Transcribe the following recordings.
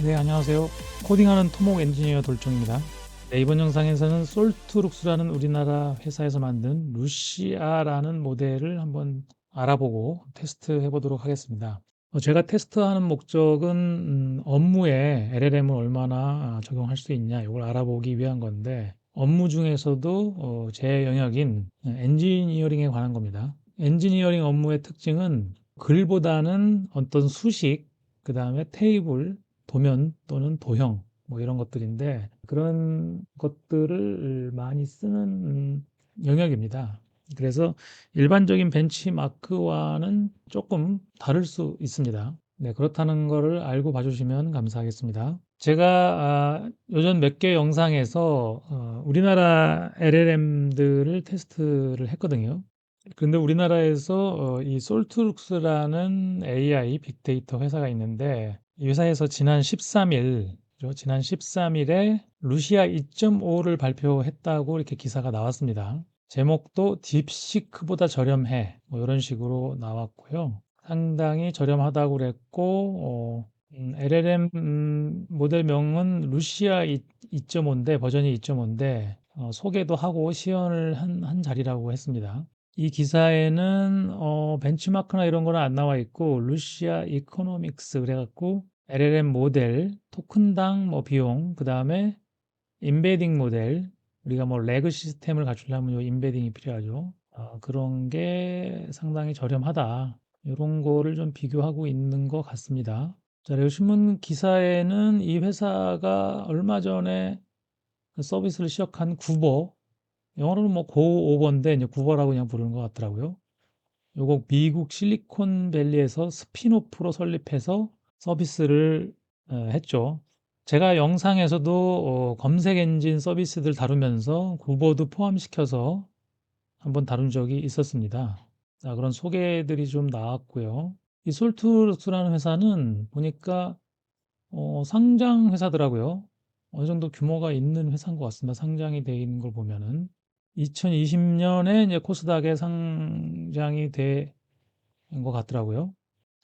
네, 안녕하세요. 코딩하는 토목 엔지니어 돌종입니다. 네, 이번 영상에서는 솔트룩스라는 우리나라 회사에서 만든 루시아라는 모델을 한번 알아보고 테스트 해 보도록 하겠습니다. 어, 제가 테스트하는 목적은 음, 업무에 LLM을 얼마나 아, 적용할 수 있냐 이걸 알아보기 위한 건데 업무 중에서도 어, 제 영역인 엔지니어링에 관한 겁니다. 엔지니어링 업무의 특징은 글보다는 어떤 수식, 그 다음에 테이블, 도면 또는 도형 뭐 이런 것들인데 그런 것들을 많이 쓰는 음, 영역입니다. 그래서 일반적인 벤치마크와는 조금 다를 수 있습니다. 네, 그렇다는 것을 알고 봐주시면 감사하겠습니다. 제가 아, 요전 몇 개 영상에서 어, 우리나라 LLM들을 테스트를 했거든요. 근데 우리나라에서 어, 이 솔트룩스라는 AI 빅데이터 회사가 있는데 이 회사에서 지난 13일, 지난 13일에 루시아 2.5를 발표했다고 이렇게 기사가 나왔습니다. 제목도 딥시크보다 저렴해 뭐 이런 식으로 나왔고요. 상당히 저렴하다고 그랬고 어, 음, LLM 음, 모델명은 루시아 2.5인데 버전이 2.5인데 어, 소개도 하고 시연을 한, 한 자리라고 했습니다. 이 기사에는 어, 벤치마크나 이런 거는 안 나와 있고 루시아 이코노믹스 그래갖고 LLM 모델, 토큰당 뭐 비용, 그 다음에 인베딩 모델, 우리가 뭐 레그 시스템을 갖추려면 요 인베딩이 필요하죠. 어, 그런 게 상당히 저렴하다. 이런 거를 좀 비교하고 있는 것 같습니다. 자, 그리고 신문 기사에는 이 회사가 얼마 전에 그 서비스를 시작한 구버, 영어로는 뭐 고오버인데 이제 구버라고 그냥 부르는 것 같더라고요. 요거 미국 실리콘밸리에서 스피노프로 설립해서 서비스를 어, 했죠. 제가 영상에서도 어, 검색 엔진 서비스들 다루면서 구버도 포함시켜서 한번 다룬 적이 있었습니다. 자, 그런 소개들이 좀 나왔고요. 이 솔트루스라는 회사는 보니까 어, 상장 회사더라고요. 어느 정도 규모가 있는 회사인 것 같습니다. 상장이 되어 있는 걸 보면은 2020년에 이제 코스닥에 상장이 된 것 같더라고요.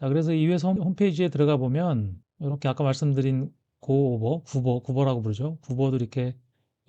자, 그래서 이 회사 홈- 홈페이지에 들어가 보면 이렇게 아까 말씀드린 고오버, 구버, 구버라고 부르죠. 구버도 이렇게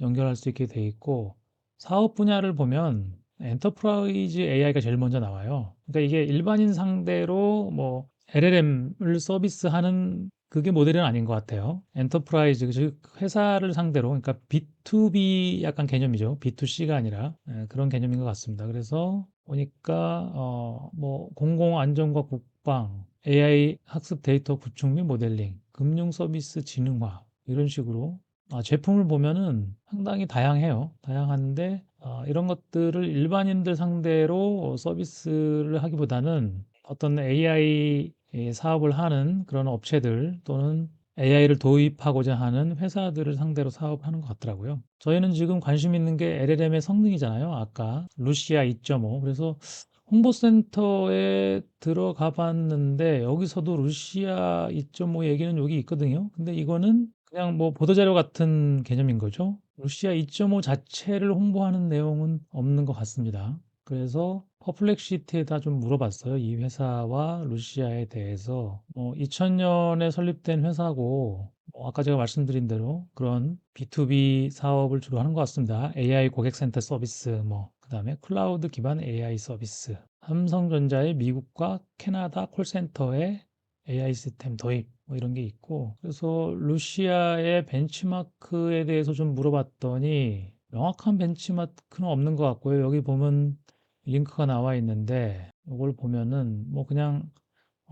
연결할 수 있게 돼 있고 사업 분야를 보면 엔터프라이즈 AI가 제일 먼저 나와요. 그러니까 이게 일반인 상대로 뭐 LLM을 서비스하는 그게 모델은 아닌 것 같아요. 엔터프라이즈, 즉 회사를 상대로, 그러니까 B2B 약간 개념이죠. B2C가 아니라 예, 그런 개념인 것 같습니다. 그래서 보니까 어, 뭐 공공 안전과 국방, AI 학습 데이터 구축 및 모델링, 금융 서비스 진흥화 이런 식으로 아, 제품을 보면은 상당히 다양해요. 다양한데 아, 이런 것들을 일반인들 상대로 서비스를 하기보다는 어떤 AI 사업을 하는 그런 업체들 또는 AI를 도입하고자 하는 회사들을 상대로 사업하는 것 같더라고요. 저희는 지금 관심 있는 게 LLM의 성능이잖아요. 아까 루시아 2.5. 그래서 홍보센터에 들어가 봤는데 여기서도 루시아 2.5 얘기는 여기 있거든요. 근데 이거는 그냥 뭐 보도자료 같은 개념인 거죠. 루시아 2.5 자체를 홍보하는 내용은 없는 것 같습니다. 그래서 퍼플렉시티에다 좀 물어봤어요. 이 회사와 루시아에 대해서. 뭐 2000년에 설립된 회사고 뭐 아까 제가 말씀드린 대로 그런 B2B 사업을 주로 하는 것 같습니다. AI 고객센터 서비스 뭐 그다음에 클라우드 기반 AI 서비스. 삼성전자의 미국과 캐나다 콜센터의 AI 시스템 도입 뭐 이런 게 있고 그래서 루시아의 벤치마크에 대해서 좀 물어봤더니 명확한 벤치마크는 없는 것 같고요. 여기 보면 링크가 나와 있는데 이걸 보면은 뭐 그냥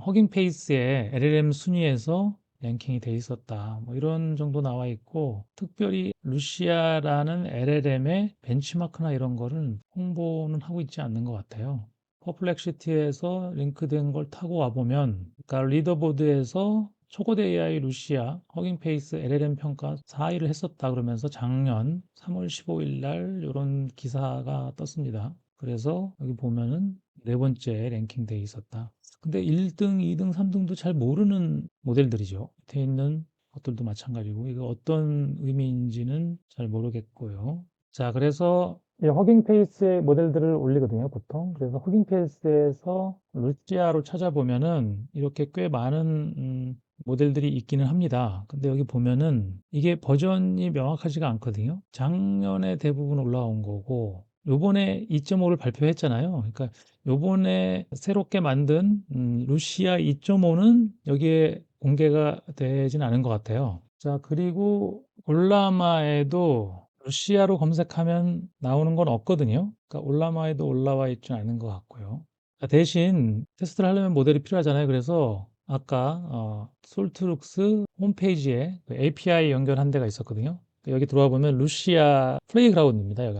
허깅 페이스의 LLM 순위에서 랭킹이 돼 있었다. 뭐 이런 정도 나와 있고 특별히 루시아라는 LLM의 벤치마크나 이런 거를 홍보는 하고 있지 않는 것 같아요. 퍼플렉시티에서 링크된 걸 타고 와보면 그러니까 리더보드에서 초고대 AI 루시아 허깅 페이스 LLM 평가 4위를 했었다 그러면서 작년 3월 15일 날 이런 기사가 떴습니다. 그래서 여기 보면은 네 번째 랭킹돼 있었다. 근데 1등, 2등, 3등도 잘 모르는 모델들이죠. 밑에 있는 것들도 마찬가지고 이거 어떤 의미인지는 잘 모르겠고요. 자, 그래서 이 허깅 페이스의 모델들을 올리거든요, 보통. 그래서 허깅 페이스에서 루시아로 찾아보면은 이렇게 꽤 많은 음, 모델들이 있기는 합니다. 근데 여기 보면은 이게 버전이 명확하지가 않거든요. 작년에 대부분 올라온 거고 요번에 2.5를 발표했잖아요. 그러니까 요번에 새롭게 만든 음 루시아 2.5는 여기에 공개가 되진 않은 것 같아요. 자 그리고 올라마에도 루시아로 검색하면 나오는 건 없거든요. 그러니까 올라마에도 올라와 있지 않은 것 같고요. 자 대신 테스트를 하려면 모델이 필요하잖아요. 그래서 아까 어 솔트룩스 홈페이지에 그 API 연결한 데가 있었거든요. 여기 들어와 보면 루시아 플레이그라운드입니다. 여기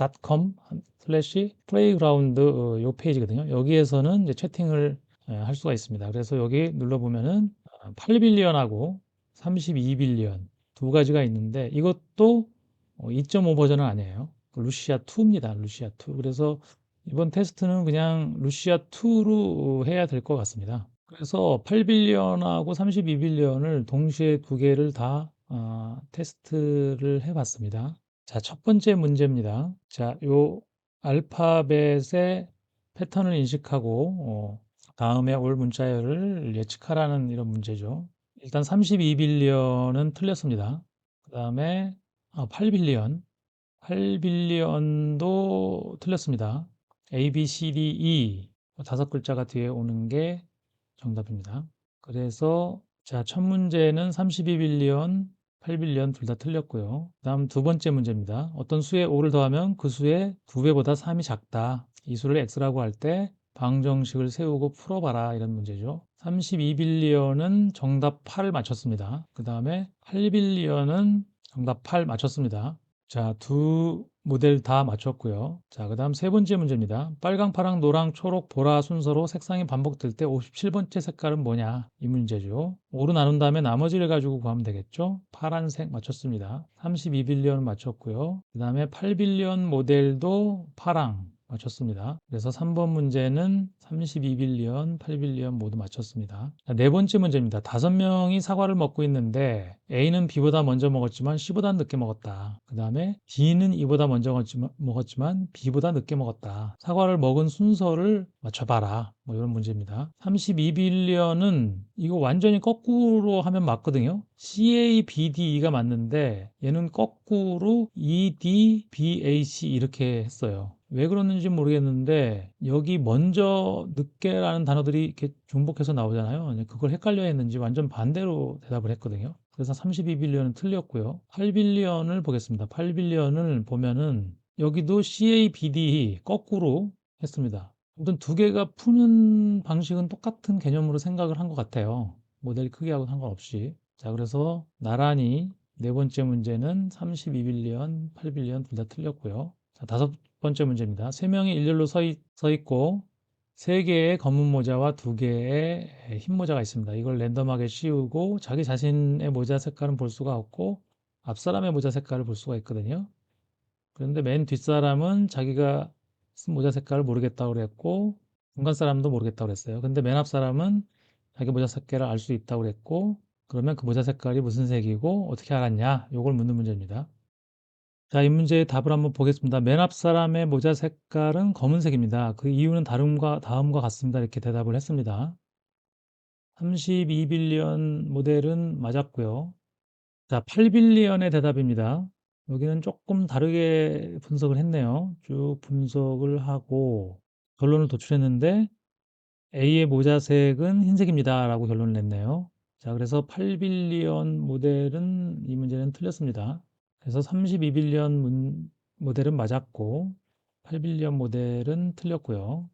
lucialab.com 슬래시 플레이그라운드 어, 요 페이지거든요. 여기에서는 이제 채팅을 예, 할 수가 있습니다. 그래서 여기 눌러 보면은 8빌리언하고 32빌리언 두 가지가 있는데 이것도 2.5 버전은 아니에요. 루시아 2입니다. 루시아 2. 그래서 이번 테스트는 그냥 루시아 2로 해야 될 것 같습니다. 그래서 8빌리언하고 32빌리언을 동시에 두 개를 다 어, 테스트를 해봤습니다. 자, 첫 번째 문제입니다. 자, 요 알파벳의 패턴을 인식하고 어, 다음에 올 문자열을 예측하라는 이런 문제죠. 일단 32빌리언은 틀렸습니다. 그 다음에 8빌리언, 8빌리언도 틀렸습니다. A, B, C, D, E 다섯 글자가 뒤에 오는 게 정답입니다. 그래서 자, 첫 문제는 32빌리언, 8빌리언 둘 다 틀렸고요. 다음 두 번째 문제입니다. 어떤 수에 5를 더하면 그 수의 2배보다 3이 작다. 이 수를 x라고 할 때 방정식을 세우고 풀어봐라 이런 문제죠. 32빌리언은 정답 8을 맞췄습니다. 그 다음에 8빌리언은 정답 8 맞췄습니다. 자, 두 모델 다 맞췄고요. 자, 그 다음 세 번째 문제입니다. 빨강, 파랑, 노랑, 초록, 보라 순서로 색상이 반복될 때 57번째 색깔은 뭐냐? 이 문제죠. 5로 나눈 다음에 나머지를 가지고 구하면 되겠죠. 파란색 맞췄습니다. 32빌리언 맞췄고요. 그 다음에 8빌리언 모델도 파랑, 맞췄습니다. 그래서 3번 문제는 32빌리언, 8빌리언 모두 맞췄습니다. 네 번째 문제입니다. 다섯 명이 사과를 먹고 있는데 A는 B보다 먼저 먹었지만 C보다 늦게 먹었다. 그 다음에 D는 E보다 먼저 먹었지만 B보다 늦게 먹었다. 사과를 먹은 순서를 맞춰봐라. 뭐 이런 문제입니다. 32빌리언은 이거 완전히 거꾸로 하면 맞거든요. CA, BDE가 맞는데 얘는 거꾸로 ED, BAC 이렇게 했어요. 왜 그러는지 모르겠는데 여기 먼저 늦게라는 단어들이 이렇게 중복해서 나오잖아요. 그걸 헷갈려 했는지 완전 반대로 대답을 했거든요. 그래서 32빌리언은 틀렸고요. 8빌리언을 보겠습니다. 8빌리언을 보면은 여기도 CABD 거꾸로 했습니다. 아무튼 두 개가 푸는 방식은 똑같은 개념으로 생각을 한 것 같아요. 모델 크기하고 상관없이. 자, 그래서 나란히 네 번째 문제는 32빌리언, 8빌리언 둘 다 틀렸고요. 자, 다섯 번째 문제입니다. 세 명이 일렬로 서, 있, 서 있고 세 개의 검은 모자와 두 개의 흰 모자가 있습니다. 이걸 랜덤하게 씌우고 자기 자신의 모자 색깔은 볼 수가 없고 앞 사람의 모자 색깔을 볼 수가 있거든요. 그런데 맨 뒷사람은 자기가 쓴 모자 색깔을 모르겠다고 그랬고 중간 사람도 모르겠다고 그랬어요. 근데 맨 앞 사람은 자기 모자 색깔을 알 수 있다고 그랬고 그러면 그 모자 색깔이 무슨 색이고 어떻게 알았냐? 이걸 묻는 문제입니다. 자, 이 문제의 답을 한번 보겠습니다. 맨 앞 사람의 모자 색깔은 검은색입니다. 그 이유는 다름과 다음과 같습니다. 이렇게 대답을 했습니다. 32빌리언 모델은 맞았고요. 자, 8빌리언의 대답입니다. 여기는 조금 다르게 분석을 했네요. 쭉 분석을 하고 결론을 도출했는데 A의 모자색은 흰색입니다. 라고 결론을 냈네요. 자, 그래서 8빌리언 모델은 이 문제는 틀렸습니다. 그래서 32빌리언 모델은 맞았고 8빌리언 모델은 틀렸고요.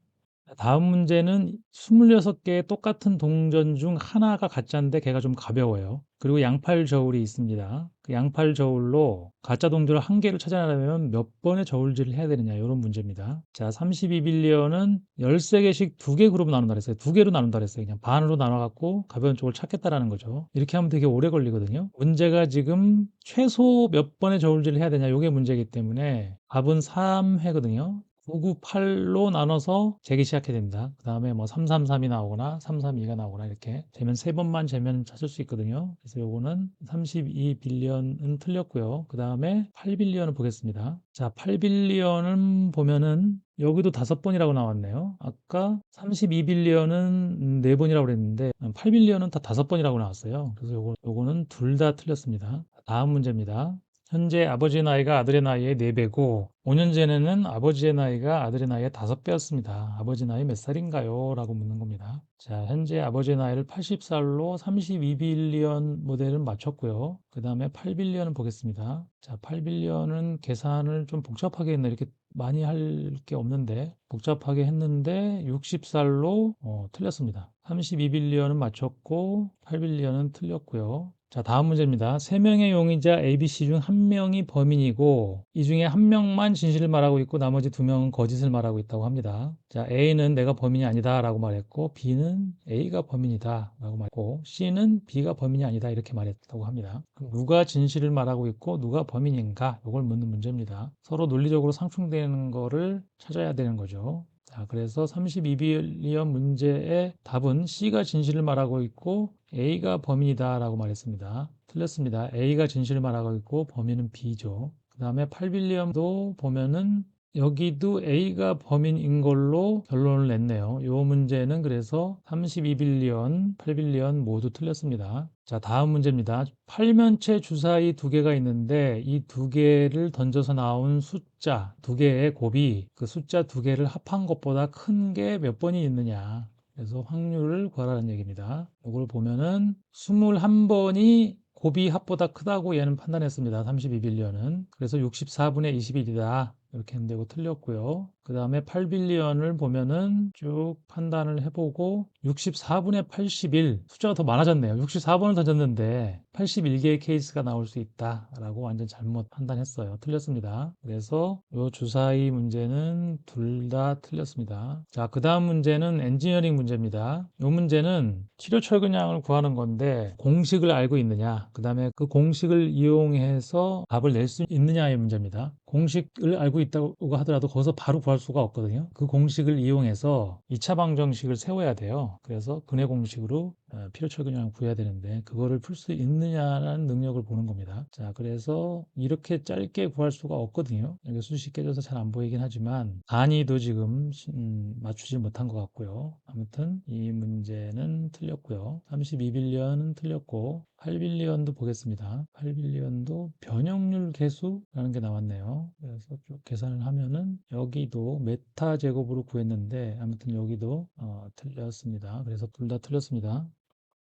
다음 문제는 26개의 똑같은 동전 중 하나가 가짜인데 걔가 좀 가벼워요. 그리고 양팔 저울이 있습니다. 그 양팔 저울로 가짜 동전을 한 개를 찾아내려면 몇 번의 저울질을 해야 되느냐 이런 문제입니다. 자, 32빌리언은 13개씩 두 개 그룹으로 나눈다 그랬어요. 두 개로 나눈다 그랬어요. 그냥 반으로 나눠 갖고 가벼운 쪽을 찾겠다라는 거죠. 이렇게 하면 되게 오래 걸리거든요. 문제가 지금 최소 몇 번의 저울질을 해야 되냐 이게 문제이기 때문에 답은 3회거든요. 998로 나눠서 재기 시작해야 됩니다. 그 다음에 뭐 333이 나오거나 332가 나오거나 이렇게 되면 세 번만 재면 찾을 수 있거든요. 그래서 요거는 32빌리언은 틀렸고요. 그 다음에 8빌리언을 보겠습니다. 자, 8빌리언은 보면은 여기도 다섯 번이라고 나왔네요. 아까 32빌리언은 네 번이라고 그랬는데 8빌리언은 다 다섯 번이라고 나왔어요. 그래서 요거, 요거는 둘 다 틀렸습니다. 다음 문제입니다. 현재 아버지의 나이가 아들의 나이의 4배고 5년 전에는 아버지의 나이가 아들의 나이의 5배였습니다. 아버지 나이 몇 살인가요? 라고 묻는 겁니다. 자, 현재 아버지의 나이를 80살로 32빌리언 모델을 맞췄고요. 그 다음에 8빌리언을 보겠습니다. 자, 8빌리언은 계산을 좀 복잡하게 했네. 이렇게 많이 할 게 없는데 복잡하게 했는데 60살로 어, 틀렸습니다. 32빌리언은 맞췄고 8빌리언은 틀렸고요. 자, 다음 문제입니다. 세 명의 용의자 ABC 중한 명이 범인이고 이 중에 한 명만 진실을 말하고 있고 나머지 두 명은 거짓을 말하고 있다고 합니다. 자, A는 내가 범인이 아니다 라고 말했고 B는 A가 범인이다 라고 말했고 C는 B가 범인이 아니다 이렇게 말했다고 합니다. 누가 진실을 말하고 있고 누가 범인인가 이걸 묻는 문제입니다. 서로 논리적으로 상충되는 거를 찾아야 되는 거죠. 자, 그래서 32빌리언 문제의 답은 C가 진실을 말하고 있고 A가 범인이다 라고 말했습니다. 틀렸습니다. A가 진실을 말하고 있고 범인은 B죠. 그 다음에 8빌리언도 보면은 여기도 A가 범인인 걸로 결론을 냈네요. 이 문제는 그래서 32빌리언, 8빌리언 모두 틀렸습니다. 자, 다음 문제입니다. 팔면체 주사위 두 개가 있는데 이 두 개를 던져서 나온 숫자 두 개의 곱이 그 숫자 두 개를 합한 것보다 큰 게 몇 번이 있느냐. 그래서 확률을 구하라는 얘기입니다. 이걸 보면은 21번이 곱이 합보다 크다고 얘는 판단했습니다. 32빌리언은. 그래서 64분의 21이다. 이렇게 했는데 이거 틀렸고요. 그 다음에 8빌리언을 보면은 쭉 판단을 해보고 64분의 81 숫자가 더 많아졌네요. 64번을 던졌는데 81개의 케이스가 나올 수 있다라고 완전 잘못 판단했어요. 틀렸습니다. 그래서 이 주사위 문제는 둘 다 틀렸습니다. 자, 그 다음 문제는 엔지니어링 문제입니다. 이 문제는 치료 철근량을 구하는 건데 공식을 알고 있느냐, 그 다음에 그 공식을 이용해서 답을 낼 수 있느냐의 문제입니다. 공식을 알고 있다고 하더라도 거기서 바로 구할 수가 없거든요. 그 공식을 이용해서 2차 방정식을 세워야 돼요. 그래서 근해 공식으로 어, 필요철근량을 구해야 되는데 그거를 풀 수 있느냐라는 능력을 보는 겁니다. 자, 그래서 이렇게 짧게 구할 수가 없거든요. 여기 수식 깨져서 잘 안 보이긴 하지만 단위도 지금 음, 맞추지 못한 것 같고요. 아무튼 이 문제는 틀렸고요. 32빌리언은 틀렸고 8빌리언도 보겠습니다. 8빌리언도 변형률 계수라는 게 나왔네요. 그래서 쭉 계산을 하면은 여기도 메타 제곱으로 구했는데 아무튼 여기도 어, 틀렸습니다. 그래서 둘 다 틀렸습니다.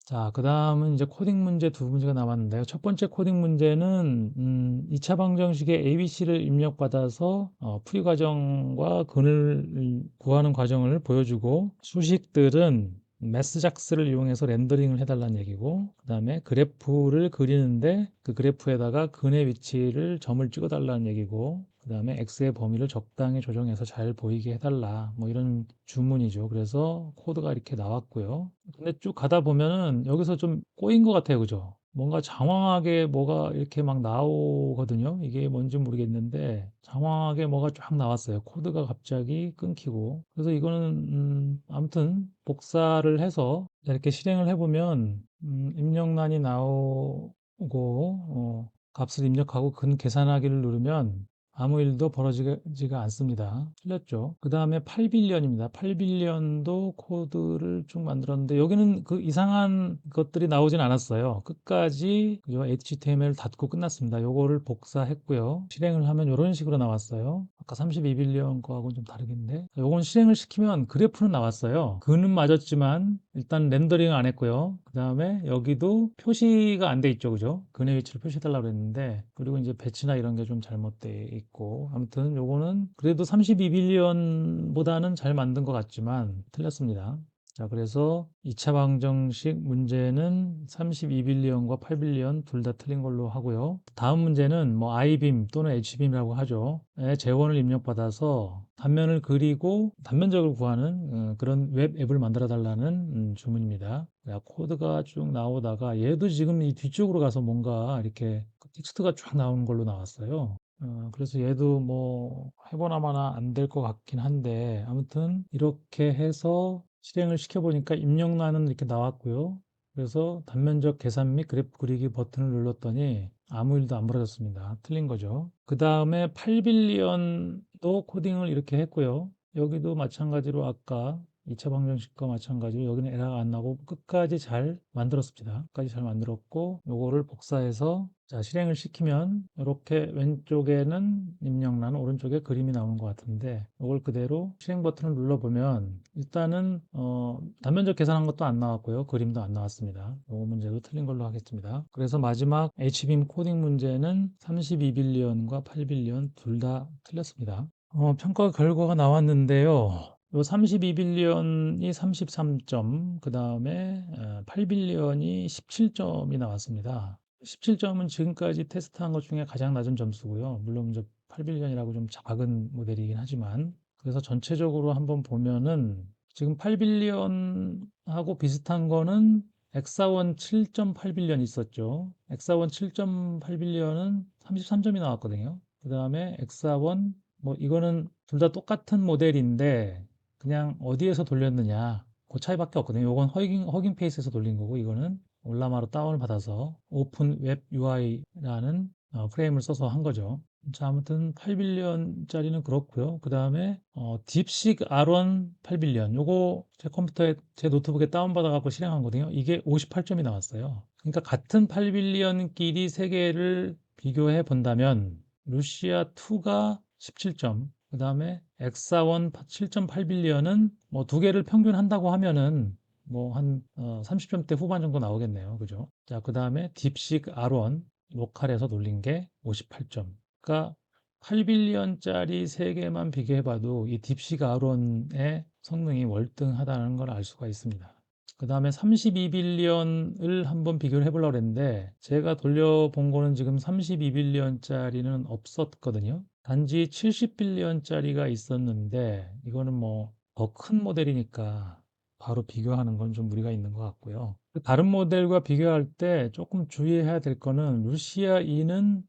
자, 그 다음은 이제 코딩 문제 두 문제가 남았는데요. 첫 번째 코딩 문제는 음, 2 차 방정식에 ABC를 입력받아서 어, 풀이 과정과 근을 구하는 과정을 보여주고 수식들은 매스작스를 이용해서 렌더링을 해달라는 얘기고 그 다음에 그래프를 그리는데 그 그래프에다가 근의 위치를 점을 찍어달라는 얘기고 그 다음에 x의 범위를 적당히 조정해서 잘 보이게 해달라. 뭐 이런 주문이죠. 그래서 코드가 이렇게 나왔고요. 근데 쭉 가다 보면은 여기서 좀 꼬인 것 같아요. 그죠? 뭔가 장황하게 뭐가 이렇게 막 나오거든요. 이게 뭔지 모르겠는데 장황하게 뭐가 쫙 나왔어요. 코드가 갑자기 끊기고. 그래서 이거는 음, 아무튼 복사를 해서 이렇게 실행을 해보면 음, 입력란이 나오고 어, 값을 입력하고 근 계산하기를 누르면 아무 일도 벌어지지가 않습니다. 틀렸죠. 그 다음에 8빌리언입니다. 8빌리언도 코드를 쭉 만들었는데 여기는 그 이상한 것들이 나오진 않았어요. 끝까지 HTML 닫고 끝났습니다. 요거를 복사했고요. 실행을 하면 이런 식으로 나왔어요. 아까 32빌리언 거하고는 좀 다르겠는데 요건 실행을 시키면 그래프는 나왔어요. 근은 맞았지만 일단 렌더링을 안 했고요. 그 다음에 여기도 표시가 안 돼 있죠. 그죠? 근의 위치를 표시해 달라고 했는데 그리고 이제 배치나 이런 게 좀 잘못돼 있고 아무튼 요거는 그래도 32빌리언보다는 잘 만든 것 같지만 틀렸습니다. 자, 그래서 2차 방정식 문제는 32빌리언과 8빌리언 둘 다 틀린 걸로 하고요. 다음 문제는 뭐 ibeam 또는 hbeam이라고 하죠. 재원을 입력받아서 단면을 그리고 단면적을 구하는 어, 그런 웹 앱을 만들어 달라는 음, 주문입니다. 코드가 쭉 나오다가 얘도 지금 이 뒤쪽으로 가서 뭔가 이렇게 텍스트가 쫙 나오는 걸로 나왔어요. 어 그래서 얘도 뭐 해 보나 마나 안 될 것 같긴 한데 아무튼 이렇게 해서 실행을 시켜 보니까 입력란은 이렇게 나왔고요. 그래서 단면적 계산 및 그래프 그리기 버튼을 눌렀더니 아무 일도 안 벌어졌습니다. 틀린 거죠. 그 다음에 8빌리언도 코딩을 이렇게 했고요. 여기도 마찬가지로 아까 2차 방정식과 마찬가지로 여기는 에러가 안 나고 끝까지 잘 만들었습니다. 끝까지 잘 만들었고 요거를 복사해서 자 실행을 시키면 이렇게 왼쪽에는 입력란 오른쪽에 그림이 나오는 것 같은데 이걸 그대로 실행 버튼을 눌러보면 일단은 어, 단면적 계산한 것도 안 나왔고요. 그림도 안 나왔습니다. 이 문제도 틀린 걸로 하겠습니다. 그래서 마지막 HBIM 코딩 문제는 32빌리언과 8빌리언 둘 다 틀렸습니다. 어, 평가 결과가 나왔는데요. 요 32빌리언이 33점, 그 다음에 8빌리언이 17점이 나왔습니다. 17점은 지금까지 테스트한 것 중에 가장 낮은 점수고요. 물론 이제 8빌리언이라고 좀 작은 모델이긴 하지만 그래서 전체적으로 한번 보면은 지금 8빌리언하고 비슷한 거는 엑사원 7.8빌리언 있었죠. 엑사원 7.8빌리언은 33점이 나왔거든요. 그 다음에 엑사원 뭐 이거는 둘 다 똑같은 모델인데 그냥 어디에서 돌렸느냐 그 차이밖에 없거든요. 이건 허깅, 허깅 페이스에서 돌린 거고 이거는 올라마로 다운을 받아서 오픈 웹 UI라는 어, 프레임을 써서 한 거죠. 자, 아무튼 8빌리언짜리는 그렇고요. 그 다음에 어, 딥식 R1 8빌리언 요거 제 컴퓨터에 제 노트북에 다운받아 갖고 실행한 거거든요. 이게 58점이 나왔어요. 그러니까 같은 8빌리언끼리 세 개를 비교해 본다면 루시아 2가 17점, 그 다음에 엑사원 7.8빌리언은 뭐 두 개를 평균한다고 하면은 뭐한 30점대 후반 정도 나오겠네요. 그죠? 자, 그 다음에 딥식 R1 로컬에서 돌린 게 58점. 그러니까 8빌리언짜리 3개만 비교해봐도 이 딥식 R1의 성능이 월등하다는 걸 알 수가 있습니다. 그 다음에 32빌리언을 한번 비교를 해보려고 했는데 제가 돌려본 거는 지금 32빌리언짜리는 없었거든요. 단지 70빌리언짜리가 있었는데 이거는 뭐 더 큰 모델이니까 바로 비교하는 건 좀 무리가 있는 것 같고요. 다른 모델과 비교할 때 조금 주의해야 될 거는 루시아 2는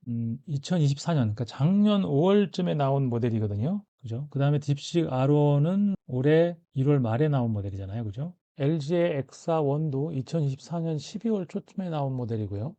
2024년, 그러니까 작년 5월쯤에 나온 모델이거든요. 그죠? 그 다음에 딥식 R1은 올해 1월 말에 나온 모델이잖아요. 그죠? LG의 X1도 2024년 12월 초쯤에 나온 모델이고요.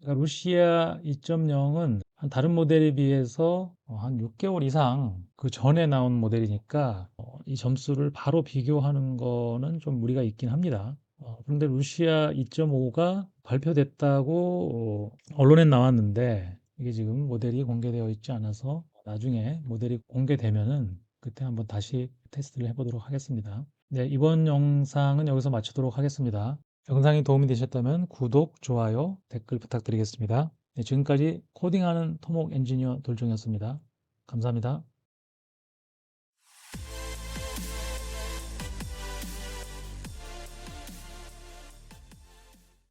그러니까 루시아 2.0은 다른 모델에 비해서 어, 한 6개월 이상 그 전에 나온 모델이니까 어, 이 점수를 바로 비교하는 거는 좀 무리가 있긴 합니다. 어, 그런데 루시아 2.5가 발표됐다고 언론에 나왔는데 이게 지금 모델이 공개되어 있지 않아서 나중에 모델이 공개되면은 그때 한번 다시 테스트를 해보도록 하겠습니다. 네, 이번 영상은 여기서 마치도록 하겠습니다. 영상이 도움이 되셨다면 구독, 좋아요, 댓글 부탁드리겠습니다. 네, 지금까지 코딩하는 토목 엔지니어 돌종이었습니다. 감사합니다.